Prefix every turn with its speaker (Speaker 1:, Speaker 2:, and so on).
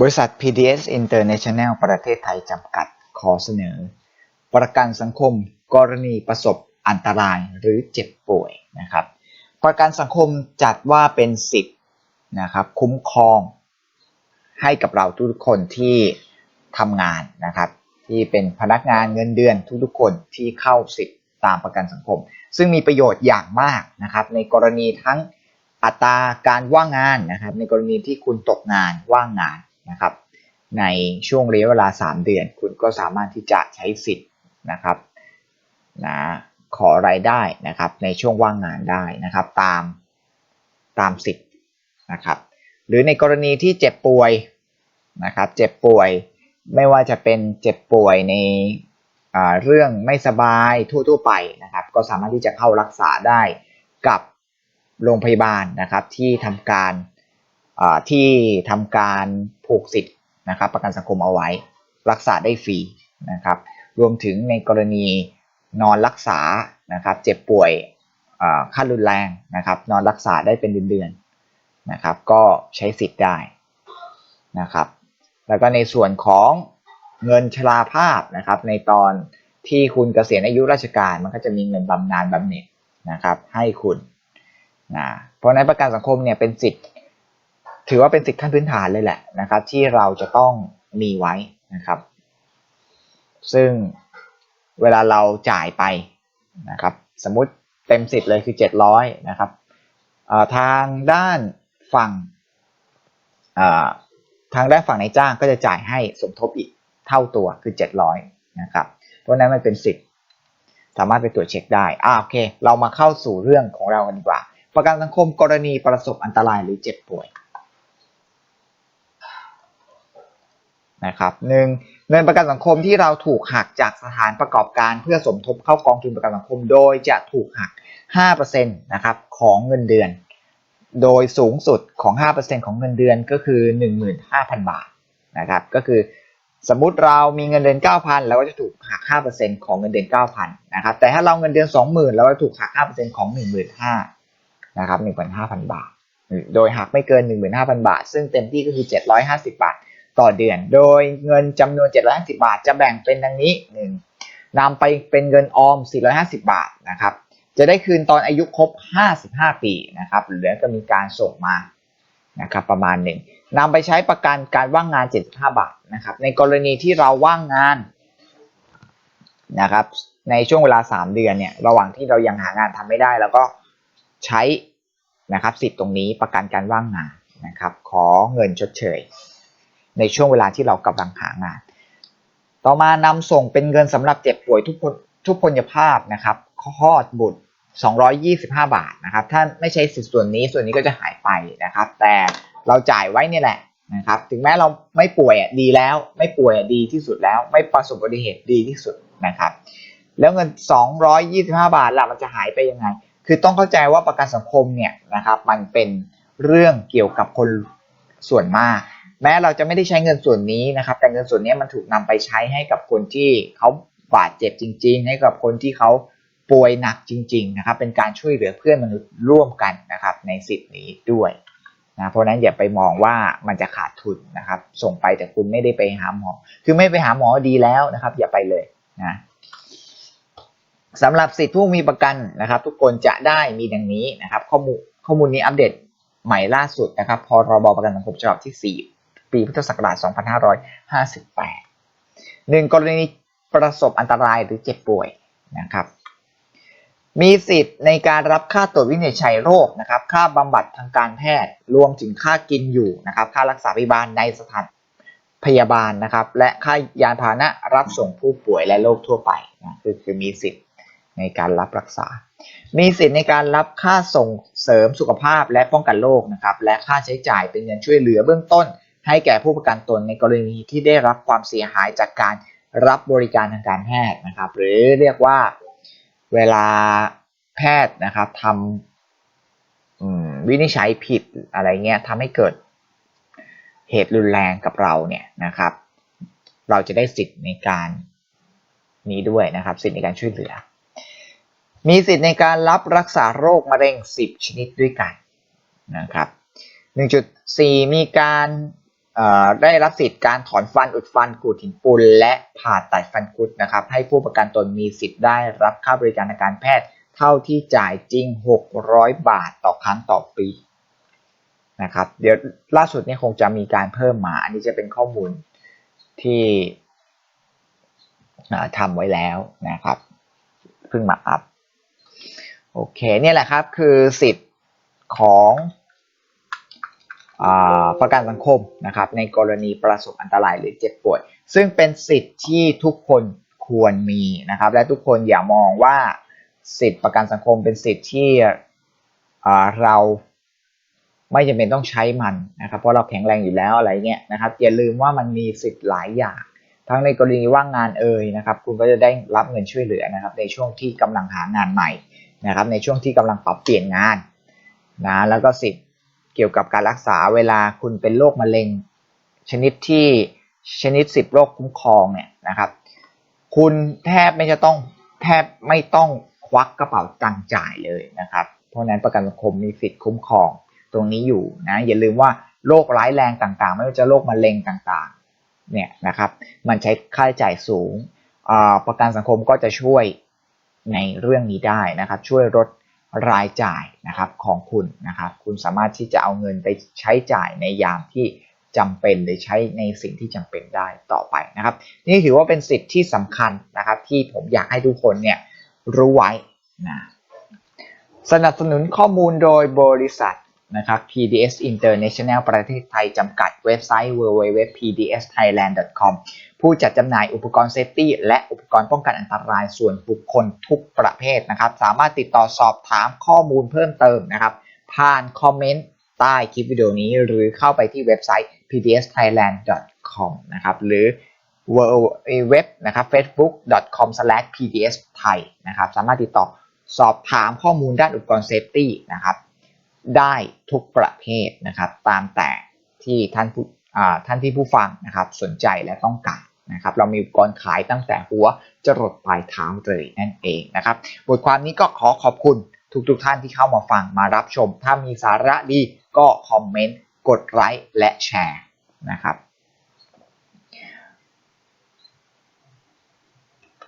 Speaker 1: บริษัท PDS International ประเทศไทยจำกัดขอเสนอ ประกันสังคมกรณีประสบอันตรายหรือเจ็บป่วยนะครับ ประกันสังคมจัดว่าเป็นสิทธิ์นะครับคุ้มครองให้กับเราทุกคนที่ทำงานนะครับ ที่เป็นพนักงานเงินเดือนทุกๆคนที่เข้าสิทธิ์ตามประกันสังคม ซึ่งมีประโยชน์อย่างมากนะครับ ในกรณีทั้งอัตราการว่างงานนะครับ ในกรณีที่คุณตกงานว่างงาน นะครับ ในช่วงระยะเวลา 3 เดือน คุณก็สามารถที่จะใช้สิทธิ์นะครับนะขอรายได้นะครับในช่วงว่างงานได้นะครับตามตามสิทธิ์นะครับหรือในกรณีที่เจ็บป่วยนะครับเจ็บป่วยไม่ว่าจะเป็นเจ็บป่วยในเรื่องไม่สบายทั่วๆไปนะครับ ก็สามารถที่จะเข้ารักษาได้กับโรงพยาบาลนะครับที่ทำการ ที่ทำการผูกสิทธิ์นะครับ ประกันสังคมเอาไว้ รักษาได้ฟรีนะครับ รวมถึงในกรณีนอนรักษานะครับ เจ็บป่วยขั้นรุนแรงนะครับ นอนรักษาได้เป็นเดือนๆนะครับ ก็ใช้สิทธิ์ได้นะครับ แล้วก็ในส่วนของเงินชราภาพนะครับ ในตอนที่คุณเกษียณอายุราชการมันก็จะมีเงินบำนาญบำเหน็จนะครับ ให้คุณนะเพราะนั้นประกันสังคมเนี่ยเป็นสิทธิ์ ถือว่าเป็นสิทธิขั้นพื้นฐานเลยแหละนะครับ ที่เราจะต้องมีไว้นะครับ ซึ่งเวลาเราจ่ายไปนะครับ สมมุติเต็มสิทธิ์เลยคือ 700นะครับทางด้านฝั่งทางด้านฝั่งนายจ้างก็จะจ่ายให้สมทบอีกเท่าตัวคือ 700นะครับเพราะนั้นมันเป็นสิทธิ์สามารถไปตรวจเช็คได้อ่าโอเค เรามาเข้าสู่เรื่องของเรากันดีกว่า ประกันสังคมกรณีประสบอันตรายหรือเจ็บป่วย นะครับหนึ่งเงินประกันสังคมที่เราถูกหักจากสถานประกอบการเพื่อสมทบเข้ากองทุนประกันสังคม โดยจะถูกหัก 5%นะครับของเงินเดือน โดยสูงสุดของ 5%ของเงินเดือนก็คือ 15,000 บาทนะครับก็คือสมมุติเรามีเงินเดือน 9,000แล้วก็จะถูกหัก 5%ของเงินเดือน 9,000 นะครับ แต่ถ้าเราเงินเดือน 20,000แล้วก็ถูกหัก 5%ของ 15,000 นะครับ 15,000 บาท โดยหักไม่เกิน 15,000 บาท ซึ่งเต็มที่ก็คือ 750 บาท ต่อเดือน โดยเงินจำนวน 750 บาท จะแบ่งเป็นดังนี้ 1. นำไปเป็นเงินออม 450 บาทนะครับ จะได้คืนตอนอายุครบ 55 ปีนะครับหรือก็มีการส่งมานะครับประมาณหนึ่งนำไปใช้ประกันการว่างงาน 75 บาทนะครับ ในกรณีที่เราว่างงานนะครับในช่วงเวลา 3 เดือนเนี่ยระหว่างที่เรายังหางานทำไม่ได้ แล้วก็ใช้นะครับสิทธิ์ตรงนี้ประกันการว่างงานนะครับ ขอเงินชดเชย ในช่วงเวลาที่เรากำลังหางาน ต่อมานำส่งเป็นเงินสำหรับเจ็บป่วยทุกคนทุกพลภาพนะครับคลอดบุตร 225 บาทนะครับ ถ้าไม่ใช้สิทธิ์ส่วนนี้ส่วนนี้ก็จะหายไปนะครับ แต่เราจ่ายไว้เนี่ยแหละนะครับ ถึงแม้เราไม่ป่วยอะดีแล้ว ไม่ป่วยอะดีที่สุดแล้ว ไม่ประสบอุบัติเหตุดีที่สุดนะครับ แล้วเงิน 225 บาทล่ะมันจะหายไปยังไง คือต้องเข้าใจว่าประกันสังคมเนี่ยนะครับ มันเป็นเรื่องเกี่ยวกับคนส่วนมาก แม้เราจะไม่ได้ใช้เงินส่วนนี้นะครับ แต่เงินส่วนนี้มันถูกนำไปใช้ให้กับคนที่เขาบาดเจ็บจริง ๆ ให้กับคนที่เขาป่วยหนักจริง ๆ นะครับ เป็นการช่วยเหลือเพื่อนมนุษย์ร่วมกันนะครับ ในสิทธิ์นี้ด้วยนะเพราะฉะนั้นอย่าไปมองว่ามันจะขาดทุนนะครับ ส่งไปแต่คุณไม่ได้ไปหาหมอ คือไม่ไปหาหมอดีแล้วนะครับ อย่าไปเลยนะสำหรับสิทธิผู้มีประกันนะครับ ทุกคนจะได้มีดังนี้นะครับ ข้อมูลข้อมูลนี้อัปเดตใหม่ล่าสุดนะครับพรบประกันสังคมฉบับที่4 ปีพุทธศักราช 2558หนึ่งกรณีประสบอันตรายหรือเจ็บป่วยนะครับมีสิทธิ์ในการรับค่าตรวจวินิจฉัยโรคนะครับ ค่าบำบัดทางการแพทย์ รวมถึงค่ากินอยู่นะครับ ค่ารักษาพยาบาลในสถานพยาบาลนะครับ และค่ายานพาหนะรับส่งผู้ป่วยและโรคทั่วไปนะคือคือมีสิทธิ์ในการรับรักษา มีสิทธิ์ในการรับค่าส่งเสริมสุขภาพและป้องกันโรคนะครับ และค่าใช้จ่ายเป็นเงินช่วยเหลือเบื้องต้น ให้แก่ผู้ประกันตนในกรณีที่ได้รับความเสียหายจากการรับบริการทางการแพทย์นะครับ หรือเรียกว่าเวลาแพทย์นะครับทำวินิจฉัยผิดอะไรเงี้ยทำให้เกิดเหตุรุนแรงกับเราเนี่ยนะครับ เราจะได้สิทธิ์ในการนี้ด้วยนะครับสิทธิ์ในการช่วยเหลือ มีสิทธิ์ในการรับรักษาโรคมะเร็ง 10 ชนิดด้วยกันนะครับ 1.4 มีการ ได้รับสิทธิ์การถอนฟันอุดฟันขูดหินปูนและผ่าตัดฟันคุดนะครับ ให้ผู้ประกันตนมีสิทธิ์ได้รับค่าบริการทางการแพทย์ เท่าที่จ่ายจริง 600 บาทต่อครั้งต่อปีนะครับ เดี๋ยวล่าสุดเนี่ยคงจะมีการเพิ่มมา อันนี้จะเป็นข้อมูลที่ทำไว้แล้วนะครับเพิ่งมาอัพโอเคเนี่ยแหละครับคือสิทธิ์ของ ประกันสังคมนะครับในกรณีประสบอันตรายหรือเจ็บป่วย ซึ่งเป็นสิทธิ์ที่ทุกคนควรมีนะครับ และทุกคนอย่ามองว่าสิทธิ์ประกันสังคมเป็นสิทธิ์ที่เราไม่จำเป็นต้องใช้มันนะครับ เพราะเราแข็งแรงอยู่แล้วอะไรเงี้ยนะครับอย่าลืมว่ามันมีสิทธิ์หลายอย่าง ทั้งในกรณีว่างงานเอ่ยนะครับ คุณก็จะได้รับเงินช่วยเหลือนะครับ ในช่วงที่กำลังหางานใหม่นะครับ ในช่วงที่กำลังปรับเปลี่ยนงานนะแล้วก็สิทธิ์ เกี่ยวกับการรักษาเวลาคุณเป็นโรคมะเร็ง ชนิดที่ชนิดสิบโรคคุ้มครองเนี่ยนะครับ คุณแทบไม่จะต้องแทบไม่ต้องควักกระเป๋าตังค์จ่ายเลยนะครับ เพราะนั้นประกันสังคมมีสิทธิ์คุ้มครองตรงนี้อยู่นะอย่าลืมว่าโรคร้ายแรงต่างๆ ไม่ว่าจะโรคมะเร็งต่างๆเนี่ยนะครับ มันใช้ค่าใช้จ่ายสูง ประกันสังคมก็จะช่วยในเรื่องนี้ได้นะครับ ช่วยลด รายจ่ายนะครับของคุณนะครับ คุณสามารถที่จะเอาเงินไปใช้จ่ายในยามที่จำเป็นหรือใช้ในสิ่งที่จำเป็นได้ต่อไปนะครับ นี่ถือว่าเป็นสิทธิที่สำคัญนะครับ ที่ผมอยากให้ทุกคนเนี่ยรู้ไว้นะสนับสนุนข้อมูลโดยบริษัท นะครับ PDS International ประเทศไทยจำกัดเว็บไซต์ www.pdsthailand.com ผู้จัดจำหน่ายอุปกรณ์เซฟตี้และอุปกรณ์ป้องกันอันตรายส่วนบุคคลทุกประเภทนะครับ สามารถติดต่อสอบถามข้อมูลเพิ่มเติมนะครับ ผ่านคอมเมนต์ใต้คลิปวิดีโอนี้ หรือเข้าไปที่เว็บไซต์ pdsthailand.com นะครับหรือ w w w นะครับ facebook.com/pdsthai นะครับสามารถติดต่อสอบถามข้อมูลด้านอุปกรณ์เซฟตี้นะครับ ได้ทุกประเภทนะครับ ตามแต่ที่ท่านผู้ท่านที่ผู้ฟังนะครับสนใจและต้องการนะครับ เรามีอุปกรณ์ขายตั้งแต่หัวจรดปลายเท้าเลยนั่นเองนะครับ บทความนี้ก็ขอขอบคุณทุกๆทท่านที่เข้ามาฟังมารับชม ถ้ามีสาระดีก็คอมเมนต์กดไลค์และแชร์นะครับ